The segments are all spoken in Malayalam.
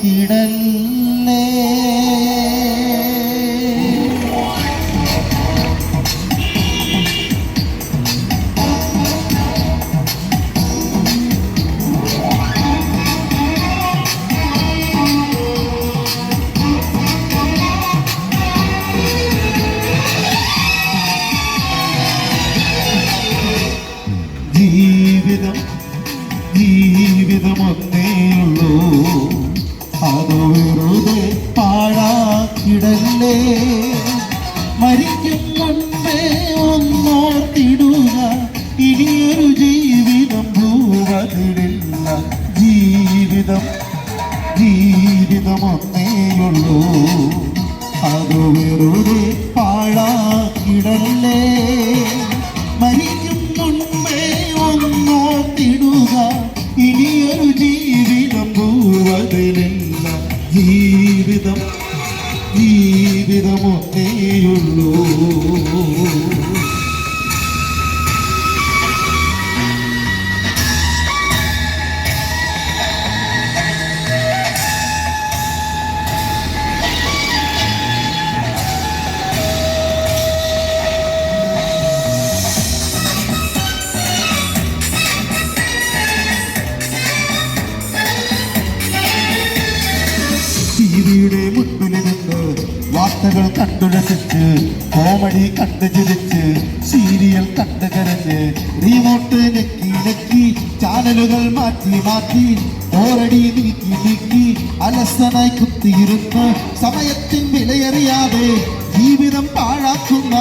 കിടൽ മറക്കല്ലേ മരിക്കും മുമ്പേ ഒന്നോർത്തിടുക. ഇനിയൊരു ജീവിതം ഭൂവതിടില്ല ജീവിതം ജീവിതം ഒന്നേയുള്ളൂ അത് വെറുതെ പാഴാക്കിടല്ലേ. മരിക്കും മുൻപേ ഒന്നോർത്തിടുക. ഇനിയൊരു ജീവിതം ഭൂവതിൽ ടിവിയുടെ മുൻപിലിരുന്ന് വാർത്തകൾ കണ്ടു രസിച്ച് കോമഡി കണ്ടു ചിരിച്ച് സീരിയൽ കണ്ടു കരഞ്ഞ് റിമോട്ട് നെക്കി നെക്കി ചാനലുകൾ മാറ്റി മാറ്റി ഓരടി നീക്കി നീക്കി അലസനായി കുത്തിയിരുന്ന് സമയത്തിൻ വിലയറിയാതെ ജീവിതം പാഴാക്കുന്ന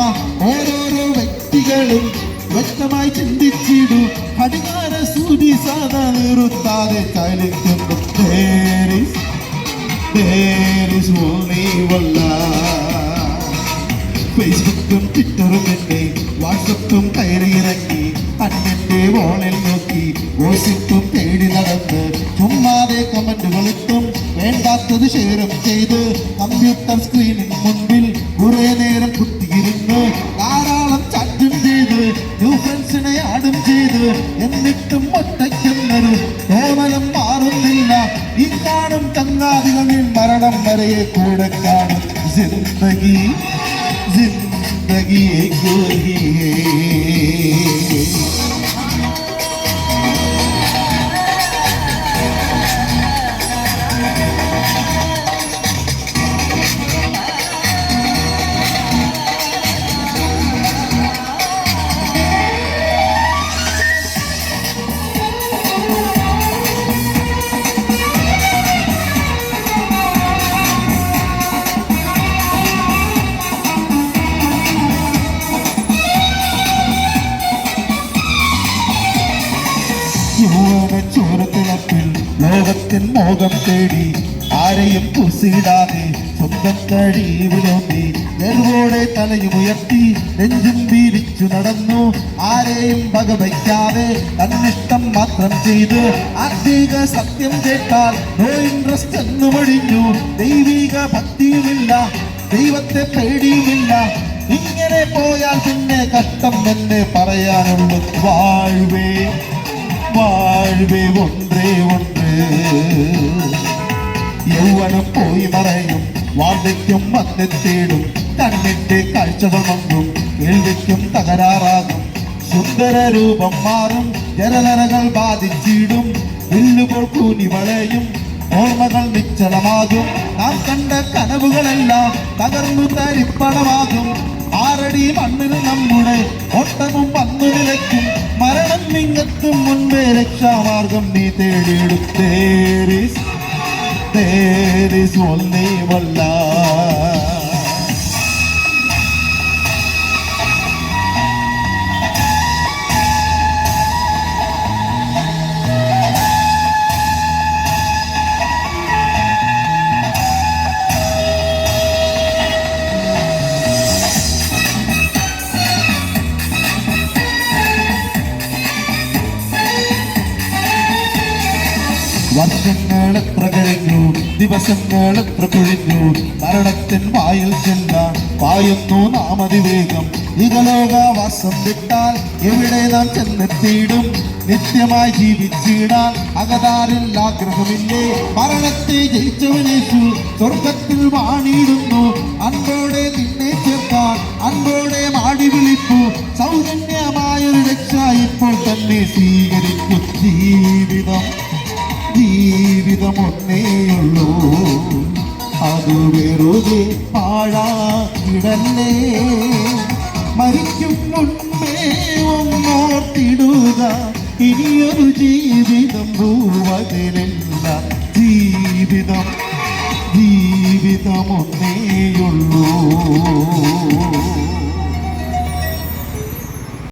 ഓരോരോ വ്യക്തികളും വ്യക്തമായി ചിന്തിച്ചിടൂ ഘടികാര സൂചി സാധാ നിർത്താതെ ചലിക്കുന്നു There is only one love. ഫേസ്ബുക്കും ട്വിറ്ററും എന്നെ വാട്സപ്പും കയറിയിറങ്ങി അന്നെന്റെ വോളിൽ നോക്കി ഗോസിപ്പും തേടി നടന്ന് ചുമ്മാതെ കമന്റുകൾ ഇട്ടും വേണ്ടാത്തത് ഷെയറും ചെയ്ത് കമ്പ്യൂട്ടർ സ്ക്രീനിന് മുൻപിൽ കുറെ വരെ കൂടെ കാണും. ജിന്ദഗി ജിന്ദഗിയെ एक है ചോരത്തിളപ്പിൽ ലോകത്തിൻ മോഹം തേടി ആരെയും കുസിടാതെ സ്വന്തം കഴിവിലോന്നി തലയും തലയുമുയർത്തി നെഞ്ചും വീരിച്ചു നടന്നു. ആരെയും വകവയ്ക്കാതെ തന്നിഷ്ടം മാത്രം ചെയ്തു. ആത്മീക സത്യം കേട്ടാൽ നോ ഇൻട്രസ്റ്റ് മൊഴിഞ്ഞു. ദൈവിക ഭക്തിയുമില്ല ദൈവത്തെ പേടിയുമില്ല. ഇങ്ങനെ പോയാൽ പിന്നെ കഷ്ടം എന്ന് പറയാനുള്ളൂ. വാഴ്വേ. வாழ்வே ஒன்றே ஒன்று യൗവനം പോയി മറയും വാർദ്ധക്യം വന്ന് തേടും കണ്ണിന്റെ കാഴ്ചകൾ മങ്ങും കേൾവിക്കും തകരാറാകും സുന്ദര രൂപം മാറും ജലനരകൾ ബാധിച്ചിടും വില്ലുപോൾ കൂനി വളയും ഓർമ്മകൾ നിശ്ചലമാകും നാം കണ്ട കനവുകളെല്ലാം തകർന്നു തരിപ്പണമാകും ആറടി മണ്ണിൽ നമ്മുടെ ഒട്ടകം വന്നു നിലയ്ക്കും മരണം നിങ്ങത്തും മുൻപേ രക്ഷാമാർഗം നീ തേടിയിടും തേരിസ് തേരിസ് ഒന്നേ വല്ല വർഷങ്ങൾ എത്ര കഴിഞ്ഞു ദിവസങ്ങൾ എത്ര പൊഴിഞ്ഞു മരണത്തിൻ വായിൽ ചെല്ലാൻ പായുന്നു നാം അതിവേഗം ഇകലോകവാസം വിട്ടാൽ എവിടെ നാം ചെന്നെത്തിയിടും? നിത്യമായി ജീവിച്ചിടാൻ അകതാരിൽ ആഗ്രഹമില്ലേ? മരണത്തെ ജയിച്ചവനേശു സ്വർഗത്തിൽ വാണിയിടുന്നു. അൻപോടെ നിന്നെ ചേർക്കാൻ അൻപോടെ മാടി വിളിപ്പു. സൗജന്യമായൊരു രക്ഷ ഇപ്പോൾ തന്നെ സ്വീകരിക്കും. ജീവിതം ജീവിതം ഒന്നേയുള്ളൂ അത് വെറുതെ പാഴാക്കിടല്ലേ. മരിക്കും മുൻപേ ഒന്നോർത്തിടുക. ഇനിയൊരു ജീവിതം ഭൂവതിലില്ല